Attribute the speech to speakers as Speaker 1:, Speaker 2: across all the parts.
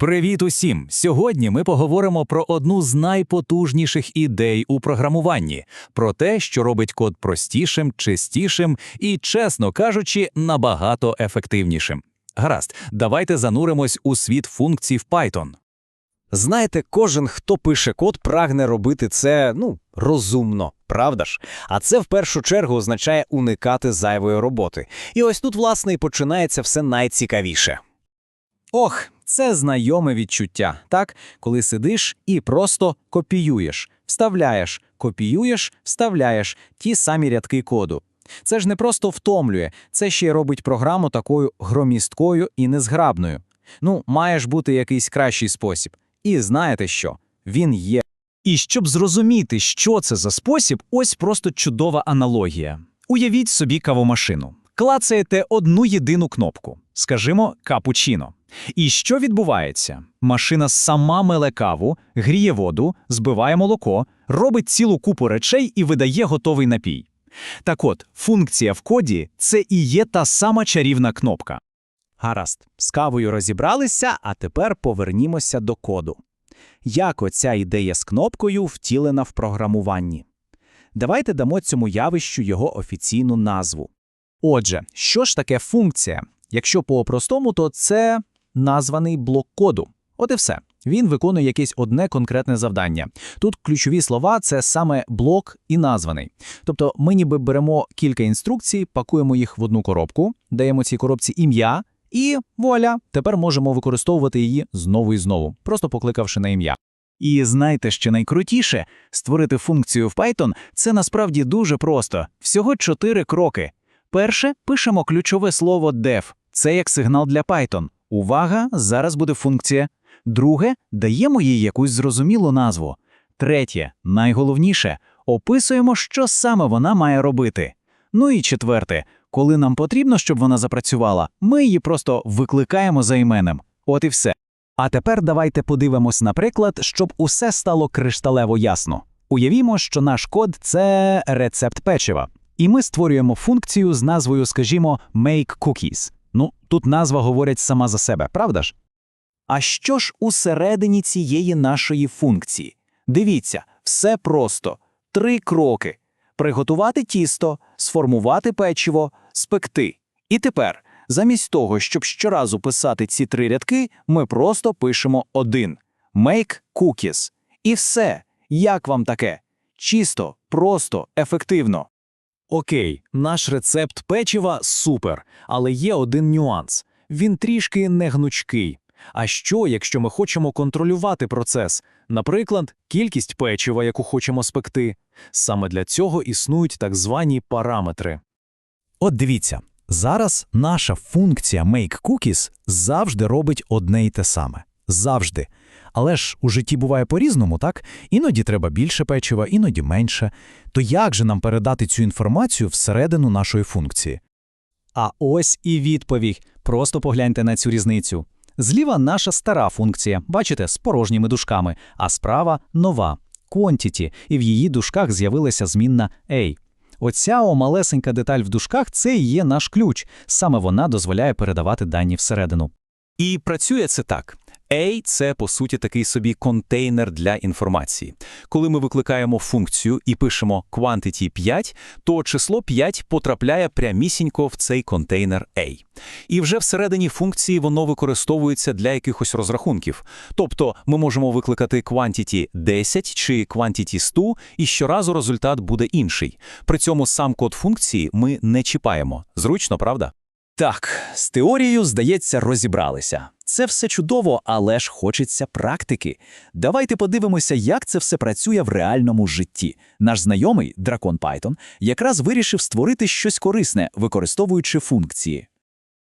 Speaker 1: Привіт усім! Сьогодні ми поговоримо про одну з найпотужніших ідей у програмуванні, про те, що робить код простішим, чистішим і, чесно кажучи, набагато ефективнішим. Гаразд, давайте зануримось у світ функцій в Python.
Speaker 2: Знаєте, кожен, хто пише код, прагне робити це, ну, розумно, правда ж? А це в першу чергу означає уникати зайвої роботи. І ось тут, власне, і починається все найцікавіше.
Speaker 3: Ох, це знайоме відчуття, так? Коли сидиш і просто копіюєш, вставляєш, копіюєш, вставляєш ті самі рядки коду. Це ж не просто втомлює, це ще й робить програму такою громісткою і незграбною. Ну, має ж бути якийсь кращий спосіб. І знаєте що? Він є.
Speaker 4: І щоб зрозуміти, що це за спосіб, ось просто чудова аналогія. Уявіть собі кавомашину. Клацаєте одну єдину кнопку, скажімо, капучино. І що відбувається? Машина сама меле каву, гріє воду, збиває молоко, робить цілу купу речей і видає готовий напій. Так от, функція в коді це і є та сама чарівна кнопка.
Speaker 2: Гаразд, з кавою розібралися, а тепер повернімося до коду. Як оця ідея з кнопкою втілена в програмуванні? Давайте дамо цьому явищу його офіційну назву.
Speaker 3: Отже, що ж таке функція? Якщо по-простому, то це названий блок коду. От і все. Він виконує якесь одне конкретне завдання. Тут ключові слова це саме блок і названий. Тобто ми ніби беремо кілька інструкцій, пакуємо їх в одну коробку, даємо цій коробці ім'я, і вуаля, тепер можемо використовувати її знову і знову, просто покликавши на ім'я.
Speaker 4: І знаєте, що найкрутіше? Створити функцію в Python – це насправді дуже просто. Всього чотири кроки. Перше, пишемо ключове слово def. Це як сигнал для Python. Увага, зараз буде функція. Друге, даємо їй якусь зрозумілу назву. Третє, найголовніше, описуємо, що саме вона має робити. Ну і четверте, коли нам потрібно, щоб вона запрацювала, ми її просто викликаємо за іменем. От і все. А тепер давайте подивимось на приклад, щоб усе стало кришталево ясно. Уявімо, що наш код це рецепт печива, і ми створюємо функцію з назвою, скажімо, make cookies. Ну, тут назва говорить сама за себе, правда ж? А що ж усередині цієї нашої функції? Дивіться, все просто. Три кроки: приготувати тісто, сформувати печиво, спекти. І тепер, замість того, щоб щоразу писати ці три рядки, ми просто пишемо один make cookies. І все. Як вам таке? Чисто, просто, ефективно. Окей, наш рецепт печива супер, але є один нюанс. Він трішки негнучкий. А що, якщо ми хочемо контролювати процес, наприклад, кількість печива, яку хочемо спекти? Саме для цього існують так звані параметри. От дивіться, зараз наша функція MakeCookies завжди робить одне й те саме. Завжди. Але ж у житті буває по-різному, так? Іноді треба більше печива, іноді менше. То як же нам передати цю інформацію всередину нашої функції? А ось і відповідь. Просто погляньте на цю різницю. Зліва наша стара функція, бачите, з порожніми дужками, а справа нова quantity, і в її дужках з'явилася змінна A. Оця о малесенька деталь в дужках – це і є наш ключ. Саме вона дозволяє передавати дані всередину. І працює це так. A – це, по суті, такий собі контейнер для інформації. Коли ми викликаємо функцію і пишемо quantity 5, то число 5 потрапляє прямісінько в цей контейнер A. І вже всередині функції воно використовується для якихось розрахунків. Тобто ми можемо викликати quantity 10 чи quantity 100, і щоразу результат буде інший. При цьому сам код функції ми не чіпаємо. Зручно, правда?
Speaker 3: Так, з теорією, здається, розібралися. Це все чудово, але ж хочеться практики. Давайте подивимося, як це все працює в реальному житті. Наш знайомий дракон Python якраз вирішив створити щось корисне, використовуючи функції.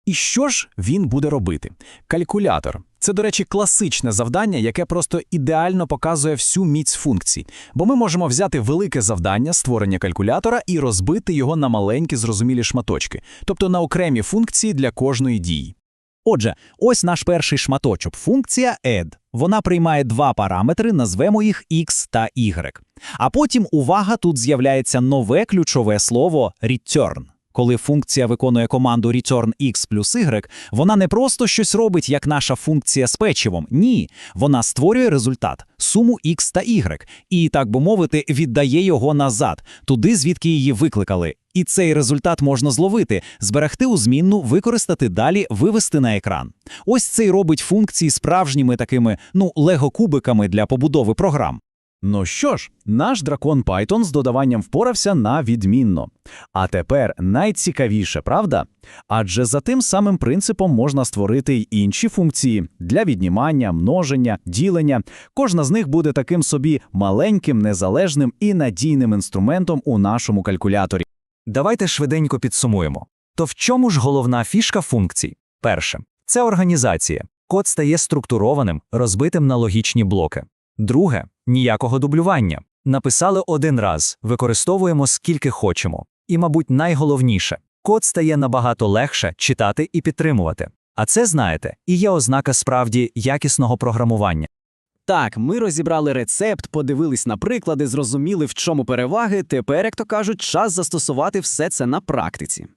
Speaker 3: І що ж він буде робити? Калькулятор. Це, до речі, класичне завдання, яке просто ідеально показує всю міць функцій. Бо ми можемо взяти велике завдання створення калькулятора і розбити його на маленькі зрозумілі шматочки, тобто на окремі функції для кожної дії. Отже, ось наш перший шматочок функція add. Вона приймає два параметри, назвемо їх x та y. А потім, увага, тут з'являється нове ключове слово return.
Speaker 2: Коли функція виконує команду return x плюс y, вона не просто щось робить, як наша функція з печивом. Ні, вона створює результат, суму x та y, і, так би мовити, віддає його назад, туди, звідки її викликали. І цей результат можна зловити, зберегти у змінну, використати далі, вивести на екран. Ось це й робить функції справжніми такими, ну, лего-кубиками для побудови програм.
Speaker 3: Ну що ж, наш дракон Python з додаванням впорався на відмінно. А тепер найцікавіше, правда? Адже за тим самим принципом можна створити й інші функції для віднімання, множення, ділення. Кожна з них буде таким собі маленьким, незалежним і надійним інструментом у нашому калькуляторі.
Speaker 5: Давайте швиденько підсумуємо. То в чому ж головна фішка функцій? Перше це організація. Код стає структурованим, розбитим на логічні блоки. Друге ніякого дублювання. Написали один раз, використовуємо скільки хочемо. І, мабуть, найголовніше код стає набагато легше читати і підтримувати. А це, знаєте, і є ознака справді якісного програмування.
Speaker 6: Так, ми розібрали рецепт, подивились на приклади, зрозуміли, в чому переваги. Тепер, як то кажуть, час застосувати все це на практиці.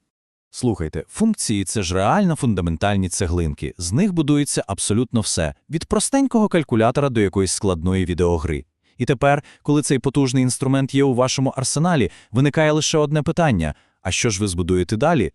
Speaker 1: Слухайте, функції це ж реально фундаментальні цеглинки. З них будується абсолютно все від простенького калькулятора до якоїсь складної відеогри. І тепер, коли цей потужний інструмент є у вашому арсеналі, виникає лише одне питання: а що ж ви збудуєте далі?